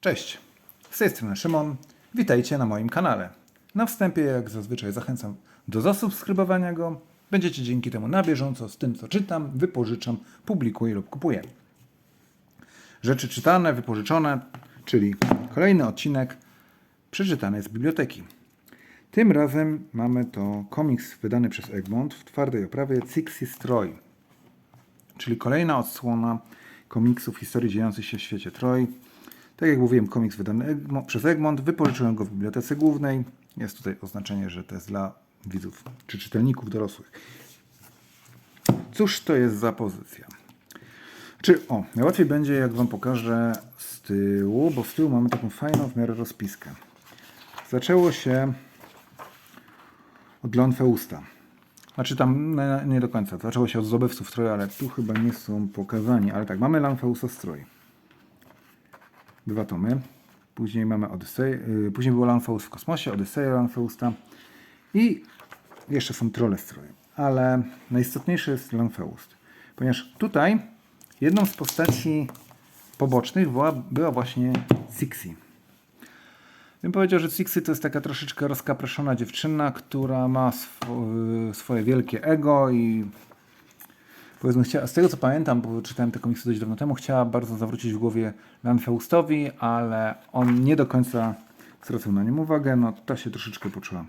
Cześć, z tej strony Szymon. Witajcie na moim kanale. Na wstępie, jak zazwyczaj, zachęcam do zasubskrybowania go. Będziecie dzięki temu na bieżąco z tym, co czytam, wypożyczam, publikuję lub kupuję. Rzeczy czytane, wypożyczone, czyli kolejny odcinek przeczytany z biblioteki. Tym razem mamy to komiks wydany przez Egmont w twardej oprawie Cixi Stroj, czyli kolejna odsłona komiksów historii dziejących się w świecie Troj. Tak jak mówiłem, komiks wydany Egmo, przez Egmont, wypożyczyłem go w bibliotece głównej. Jest tutaj oznaczenie, że to jest dla widzów czy czytelników dorosłych. Cóż to jest za pozycja? Czy, o, najłatwiej będzie jak Wam pokażę z tyłu, bo z tyłu mamy taką fajną w miarę rozpiskę. Zaczęło się od Lonfeusta. Znaczy tam nie, nie do końca. Zaczęło się od zdobywców stroju, ale tu chyba nie są pokazani. Ale tak, mamy Lanfeusta strój. Dwa tomy. Później mamy Odyssey, później było Lanfeust w kosmosie, Odyseja Lanfeusta i jeszcze są trolle stroje. Ale najistotniejszy jest Lanfeust. Ponieważ tutaj jedną z postaci pobocznych była, była właśnie Sixi. Bym powiedział, że Sixi to jest taka troszeczkę rozkaproszona dziewczyna, która ma swo, swoje wielkie ego i powiedzmy, chciała, z tego co pamiętam, bo czytałem te komiksy dość dawno temu, chciała bardzo zawrócić w głowie Lanfeustowi, ale on nie do końca zwracał na nią uwagę, no ta się troszeczkę poczuła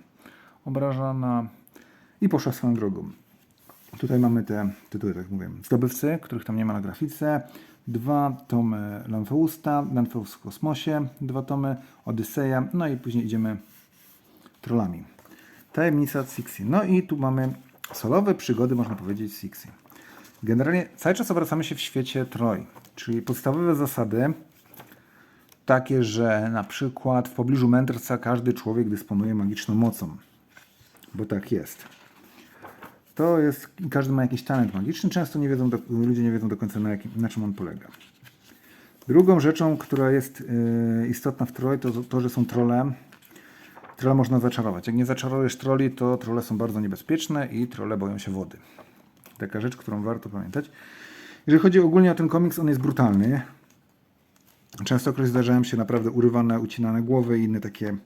obrażona i poszła swoją drogą. Tutaj mamy te tytuły, tak mówiłem, zdobywcy, których tam nie ma na grafice. Dwa tomy Lanfeusta, Lanfeust w kosmosie, dwa tomy Odyseja, no i później idziemy trollami. Tajemnica Sixi. No i tu mamy solowe przygody, można powiedzieć, Sixi. Generalnie cały czas obracamy się w świecie Troj, czyli podstawowe zasady takie, że na przykład w pobliżu mędrca każdy człowiek dysponuje magiczną mocą, bo tak jest. To jest, każdy ma jakiś talent magiczny, często nie wiedzą do, ludzie nie wiedzą do końca na, jakim, na czym on polega. Drugą rzeczą, która jest yy, istotna w troli, to to, że są trolle. Trolle można zaczarować. Jak nie zaczarujesz troli, to trolle są bardzo niebezpieczne i trolle boją się wody. Taka rzecz, którą warto pamiętać. Jeżeli chodzi ogólnie o ten komiks, on jest brutalny. Częstokroć zdarzają się naprawdę urywane, ucinane głowy i inne takie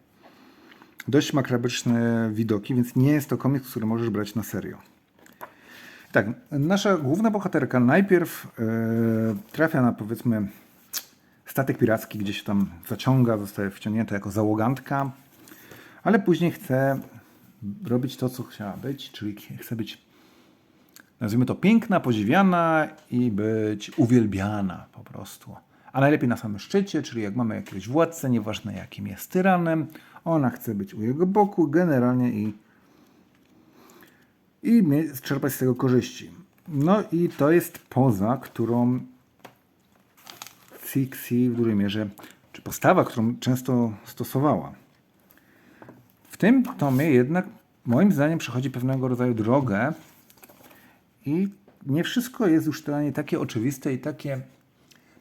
dość makabryczne widoki, więc nie jest to komiks, który możesz brać na serio. Tak, nasza główna bohaterka najpierw e, trafia na powiedzmy statek piracki, gdzie się tam zaciąga, zostaje wciągnięta jako załogantka, ale później chce robić to, co chciała być, czyli chce być, nazwijmy to, piękna, podziwiana i być uwielbiana po prostu. A najlepiej na samym szczycie, czyli jak mamy jakiegoś władcę, nieważne jakim jest tyranem, ona chce być u jego boku generalnie i i czerpać z tego korzyści. No i to jest poza, którą Fixie w dużej mierze, czy postawa, którą często stosowała. W tym tomie jednak moim zdaniem przechodzi pewnego rodzaju drogę i nie wszystko jest już dla niej takie oczywiste i takie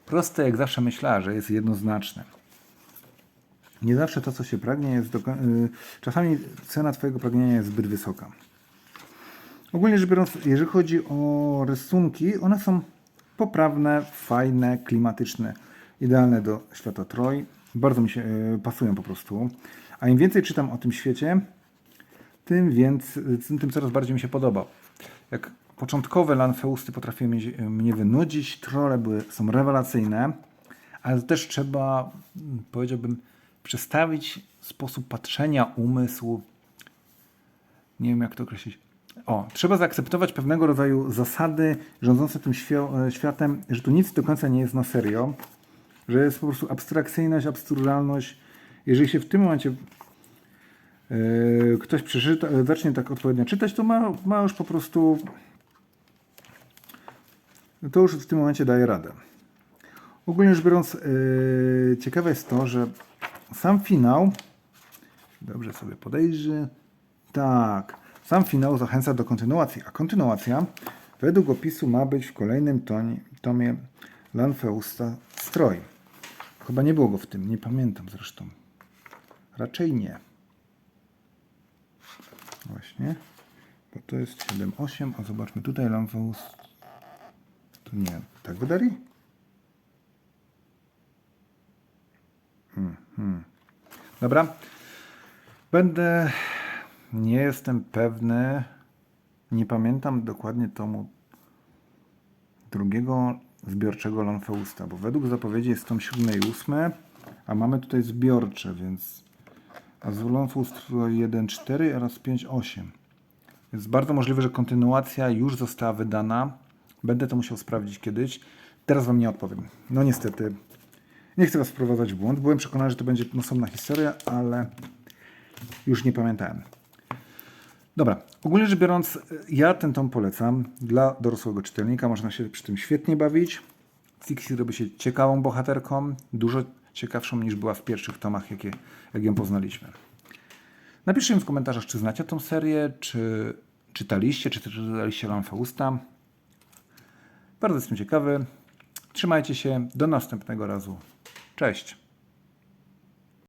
proste, jak zawsze myślała, że jest jednoznaczne. Nie zawsze to, co się pragnie, jest do, y, czasami cena Twojego pragnienia jest zbyt wysoka. Ogólnie rzecz biorąc, jeżeli chodzi o rysunki, one są poprawne, fajne, klimatyczne, idealne do świata Troj. Bardzo mi się e, pasują po prostu. A im więcej czytam o tym świecie, tym, więc, tym, tym coraz bardziej mi się podoba. Jak początkowe Lanfeusty potrafiły mnie, mnie wynudzić, trole były, są rewelacyjne, ale też trzeba, mm, powiedziałbym, przestawić sposób patrzenia, umysł, nie wiem jak to określić. O, trzeba zaakceptować pewnego rodzaju zasady rządzące tym e, światem, że tu nic do końca nie jest na serio, że jest po prostu abstrakcyjność, absurdalność. Jeżeli się w tym momencie e, ktoś przeczyta, zacznie tak odpowiednio czytać, to ma, ma już po prostu to już w tym momencie daje radę. Ogólnie rzecz biorąc, e, ciekawe jest to, że sam finał, dobrze sobie podejrzy, tak, sam finał zachęca do kontynuacji, a kontynuacja według opisu ma być w kolejnym tonie, tomie Lanfeusta Stroj. Chyba nie było go w tym, nie pamiętam zresztą. Raczej nie. Właśnie. Bo to jest 7-8, a zobaczmy tutaj Lanfeust. Nie, tak wydali? Dobra. Będę. Nie jestem pewny. Nie pamiętam dokładnie tomu drugiego zbiorczego Lanfeusta, bo według zapowiedzi jest tom 7 i 8, a mamy tutaj zbiorcze, więc. A z Lanfeust 1.4 oraz 5.8. Więc bardzo możliwe, że kontynuacja już została wydana. Będę to musiał sprawdzić kiedyś. Teraz Wam nie odpowiem. No niestety. Nie chcę Was wprowadzać w błąd. Byłem przekonany, że to będzie osobna historia, ale już nie pamiętałem. Dobra, ogólnie rzecz biorąc, ja ten tom polecam dla dorosłego czytelnika. Można się przy tym świetnie bawić. Fixie robi się ciekawą bohaterką, dużo ciekawszą niż była w pierwszych tomach, jakie, jak ją poznaliśmy. Napiszcie mi w komentarzach, czy znacie tą serię, czy czytaliście, czy czytaliście Lanfausta. Bardzo jestem ciekawy. Trzymajcie się. Do następnego razu. Cześć.